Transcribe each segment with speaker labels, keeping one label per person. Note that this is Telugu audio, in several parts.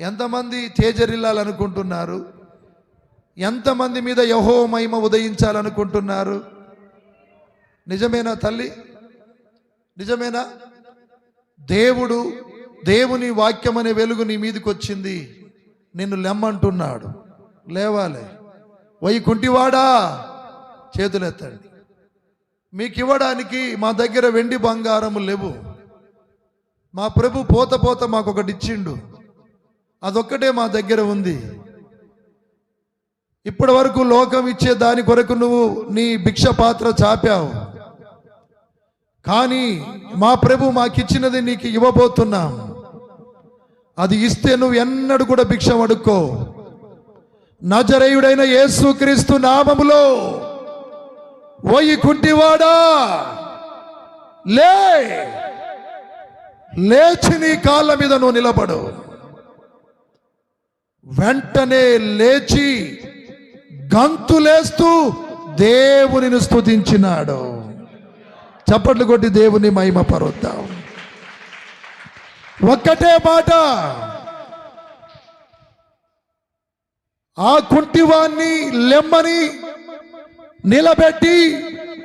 Speaker 1: ఎంతమంది తేజరిల్లాలనుకుంటున్నారు? ఎంతమంది మీద యహో మహిమ ఉదయించాలనుకుంటున్నారు? నిజమేనా తల్లి? నిజమేనా? దేవుడు దేవుని వాక్యం అనే వెలుగు నీ మీదకి వచ్చింది నిన్ను లెమ్మంటున్నాడు. లేవాలి. వైకుంటివాడా చేతులెత్తండి. మీకు ఇవ్వడానికి మా దగ్గర వెండి బంగారము లేవు. మా ప్రభు పోత పోత మాకొకటి ఇచ్చిండు. అదొక్కటే మా దగ్గర ఉంది. ఇప్పటి వరకు లోకం ఇచ్చే దాని కొరకు నువ్వు నీ భిక్ష పాత్ర చాపావు. కానీ మా ప్రభు మాకిచ్చినది నీకు ఇవ్వబోతున్నాం. అది ఇస్తే నువ్వు ఎన్నడూ కూడా భిక్ష అడుక్కో. నజరేయుడైన యేసుక్రీస్తు నామములో ఓయి కుంటివాడా లే! లేచి నీ కాళ్ళ మీద నువ్వు నిలబడు వెంటనే లేచి గంతులేస్తూ దేవునిని స్తుతించినాడు. చప్పట్లు కొట్టి దేవుని మహిమ పరుద్దాం. ఒక్కటే మాట. ఆ కుంటివాన్ని లెమ్మని నిలబెట్టి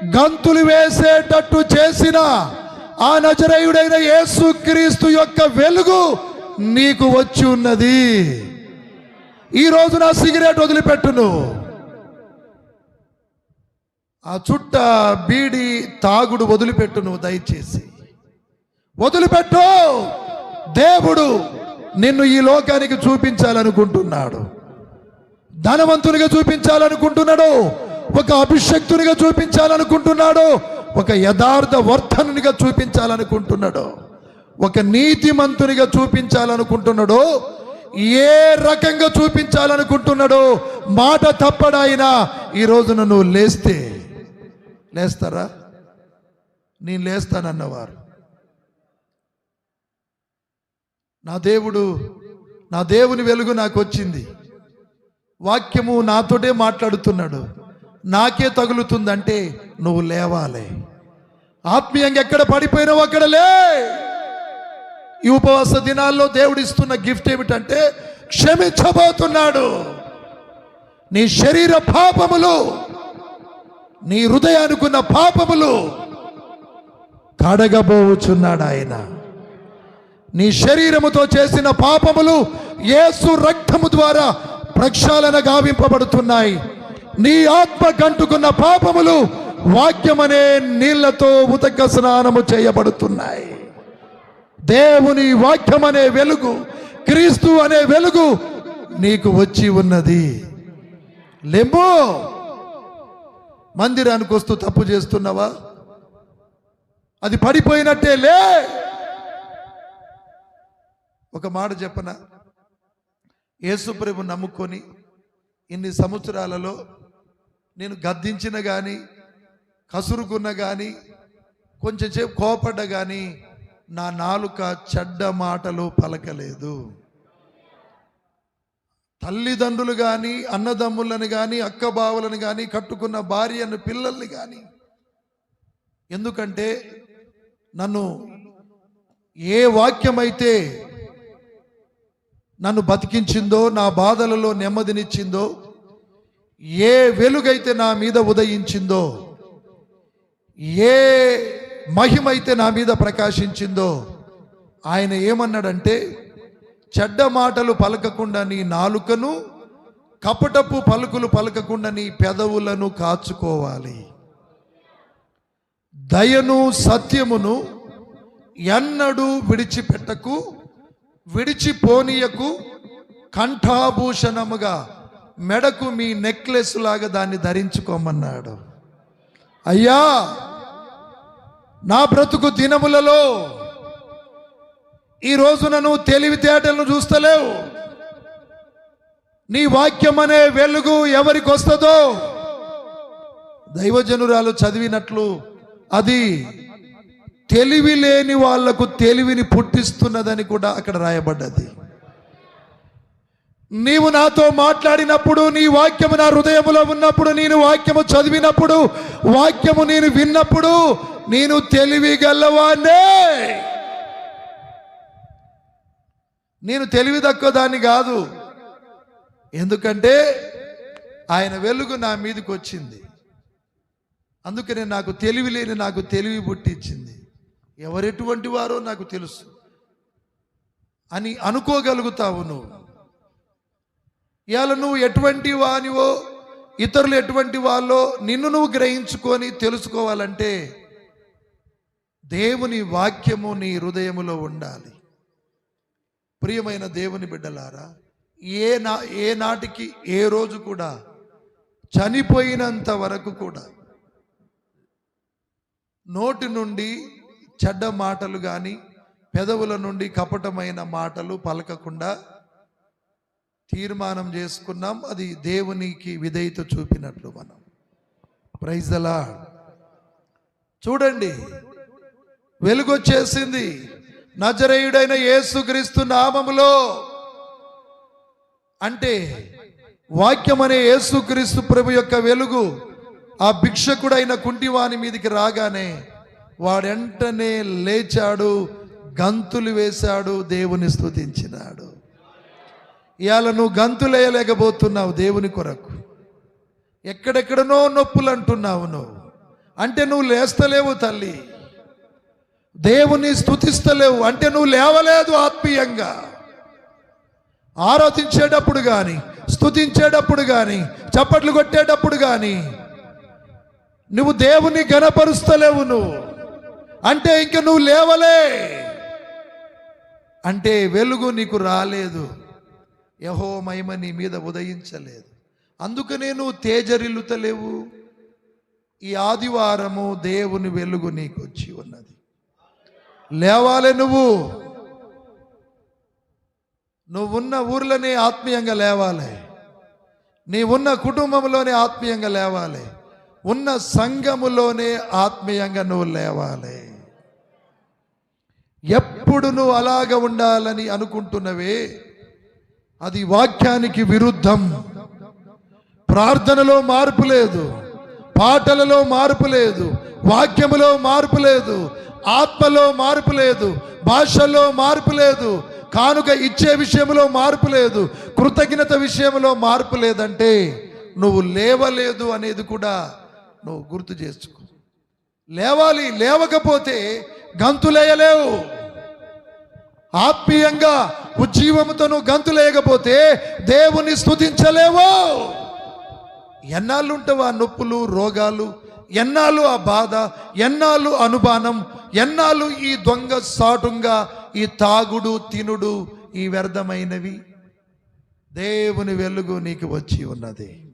Speaker 1: గంతులు వేసేటట్టు చేసిన ఆ నజరేయుడైన యేసుక్రీస్తు యొక్క వెలుగు నీకు వచ్చి ఉన్నది. ఈ రోజు నా సిగరెట్ వదిలిపెట్టును. ఆ చుట్ట బీడి తాగుడు వదిలిపెట్టు నువ్వు దయచేసి. వదిలిపెట్టు! దేవుడు నిన్ను ఈ లోకానికి చూపించాలనుకుంటున్నాడు. ధనవంతునిగా చూపించాలనుకుంటున్నాడు. ఒక అభిషక్తునిగా చూపించాలనుకుంటున్నాడు. ఒక యథార్థ వర్ధనునిగా చూపించాలనుకుంటున్నాడు. ఒక నీతిమంతునిగా చూపించాలనుకుంటున్నాడు. ఏ రకంగా చూపించాలనుకుంటున్నాడో మాట తప్పడాయినా ఈ రోజున నువ్వు లేస్తే లేస్తారా? నేను లేస్తానన్నవారు. నా దేవుడు నా దేవుని వెలుగు నాకు వచ్చింది. వాక్యము నాతోటే మాట్లాడుతున్నాడు. నాకే తగులుతుందంటే నువ్వు లేవాలి. ఆత్మీయంగా ఎక్కడ పడిపోయినావు అక్కడ లే! ఈ ఉపవాస దినాల్లో దేవుడు ఇస్తున్న గిఫ్ట్ ఏమిటంటే క్షమించబోతున్నాడు. నీ శరీర పాపములు నీ హృదయానుకున్న పాపములు కడగబోచున్నాడు ఆయన. నీ శరీరముతో చేసిన పాపములు ఏసు రక్తము ద్వారా ప్రక్షాళన గావింపబడుతున్నాయి. నీ ఆత్మ కంటుకున్న పాపములు వాక్యమనే నీళ్ళతో ఉతక స్నానము చేయబడుతున్నాయి. దేవుని వాక్యం అనే వెలుగు క్రీస్తు అనే వెలుగు నీకు వచ్చి ఉన్నది. లెంబో మందిరానికి వస్తూ తప్పు చేస్తున్నావా? అది పడిపోయినట్టే లే. ఒక మాట చెప్పన? యేసుప్రభు నమ్ముకొని ఇన్ని సంవత్సరాలలో నేను గద్దించిన కానీ కసురుకున్న కానీ కొంచెం సేపు కోపడ్డ కానీ నా నాలుక చెడ్డ మాటలు పలకలేదు. తల్లిదండ్రులు కానీ అన్నదమ్ములను కానీ అక్కబావులను కానీ కట్టుకున్న భార్యను పిల్లల్ని కానీ ఎందుకంటే నన్ను ఏ వాక్యమైతే నన్ను బతికించిందో నా బాధలలో నెమ్మదినిచ్చిందో ఏ వెలుగైతే నా మీద ఉదయించిందో ఏ మహిమైతే నా మీద ప్రకాశించిందో ఆయన ఏమన్నాడంటే చెడ్డ మాటలు పలకకుండా నీ నాలుకను కపటపు పలుకులు పలకకుండా నీ పెదవులను కాచుకోవాలి. దయను సత్యమును ఎన్నడూ విడిచిపెట్టకు విడిచిపోనీయకు కంఠాభూషణముగా మెడకు మీ నెక్లెస్ లాగా దాన్ని ధరించుకోమన్నాడు. అయ్యా! నా బ్రతుకు దినములలో ఈ రోజున నువ్వు తెలివితేటలను చూస్తలేవు. నీ వాక్యం అనే వెలుగు ఎవరికి వస్తుందో దైవజనురాలు చదివినట్లు అది తెలివి లేని వాళ్ళకు తెలివిని పుట్టిస్తున్నదని కూడా అక్కడ రాయబడ్డది. నీవు నాతో మాట్లాడినప్పుడు నీ వాక్యము నా హృదయములో ఉన్నప్పుడు నేను వాక్యము చదివినప్పుడు వాక్యము నేను విన్నప్పుడు నేను తెలివి నేను తెలివి తక్కువ దాన్ని కాదు. ఎందుకంటే ఆయన వెలుగు నా మీదకి వచ్చింది. అందుకనే నాకు తెలివి లేని నాకు తెలివి పుట్టించింది. ఎవరెటువంటి వారో నాకు తెలుసు. అని అనుకోగలుగుతావు నువ్వు. ఇవాళ నువ్వు ఎటువంటి వానివో ఇతరులు ఎటువంటి వాళ్ళో నిన్ను నువ్వు గ్రహించుకొని తెలుసుకోవాలంటే దేవుని వాక్యము నీ హృదయములో ఉండాలి. ప్రియమైన దేవుని బిడ్డలారా ఏ నా ఏ నాటికి ఏ రోజు కూడా చనిపోయినంత వరకు కూడా నోటి నుండి చెడ్డ మాటలు కానీ పెదవుల నుండి కపటమైన మాటలు పలకకుండా తీర్మానం చేసుకున్నాం. అది దేవునికి విధేయత చూపినట్లు మనం. ప్రైజ్ చూడండి. వెలుగొచ్చేసింది. నజరేయుడైన యేసుక్రీస్తు నామములో. అంటే వాక్యం అనే యేసుక్రీస్తు ప్రభు యొక్క వెలుగు ఆ భిక్షకుడైన కుంటివాని మీదికి రాగానే వాడెంటనే లేచాడు గంతులు వేశాడు దేవుని స్తుతించినాడు. ఇవాళ నువ్వు గంతులేయలేకపోతున్నావు దేవుని కొరకు. ఎక్కడెక్కడనో నొప్పులు అంటున్నావు నువ్వు. అంటే నువ్వు లేస్తలేవు తల్లి. దేవుని స్తుతిస్తలేవు అంటే నువ్వు లేవలేదు ఆత్మీయంగా. ఆరాధించేటప్పుడు కానీ స్తుతించేటప్పుడు కానీ చప్పట్లు కొట్టేటప్పుడు కానీ నువ్వు దేవుని గనపరుస్తలేవు నువ్వు. అంటే ఇంక నువ్వు లేవలే. అంటే వెలుగు నీకు రాలేదు. యహో మహిమ నీ మీద ఉదయించలేదు. అందుకనే నువ్వు తేజరిల్లుతలేవు. ఈ ఆదివారము దేవుని వెలుగు నీకు వచ్చి ఉన్నది. లేవాలి నువ్వు. నువ్వున్న ఊర్లోనే ఆత్మీయంగా లేవాలి. నీ ఉన్న కుటుంబంలోనే ఆత్మీయంగా లేవాలి. ఉన్న సంఘములోనే ఆత్మీయంగా నువ్వు లేవాలి. ఎప్పుడు నువ్వు అలాగ ఉండాలని అనుకుంటున్నవే? అది వాక్యానికి విరుద్ధం. ప్రార్థనలో మార్పు లేదు. పాటలలో మార్పు లేదు. వాక్యములో మార్పు లేదు. ఆత్మలో మార్పు లేదు. భాషలో మార్పు లేదు. కానుక ఇచ్చే విషయంలో మార్పు లేదు. కృతజ్ఞత విషయంలో మార్పు లేదంటే నువ్వు లేవలేదు అనేది కూడా నువ్వు గుర్తు చేసుకో. లేవాలి లేవకపోతే గంతులేయలేవు. ఆత్మీయంగా ఉజ్జీవముతో నువ్వు గంతులేయకపోతే దేవుని స్థుతించలేవు ఎన్నాళ్ళు ఉంటావు ఆ నొప్పులు రోగాలు? ఎన్నాళ్ళు ఆ బాధ? ఎన్నాళ్ళు అనుమానం? ఎన్నాళ్ళు ఈ దొంగ సాటుగా ఈ తాగుడు తినుడు ఈ వ్యర్థమైనవి? దేవుని వెలుగు నీకు వచ్చి ఉన్నది.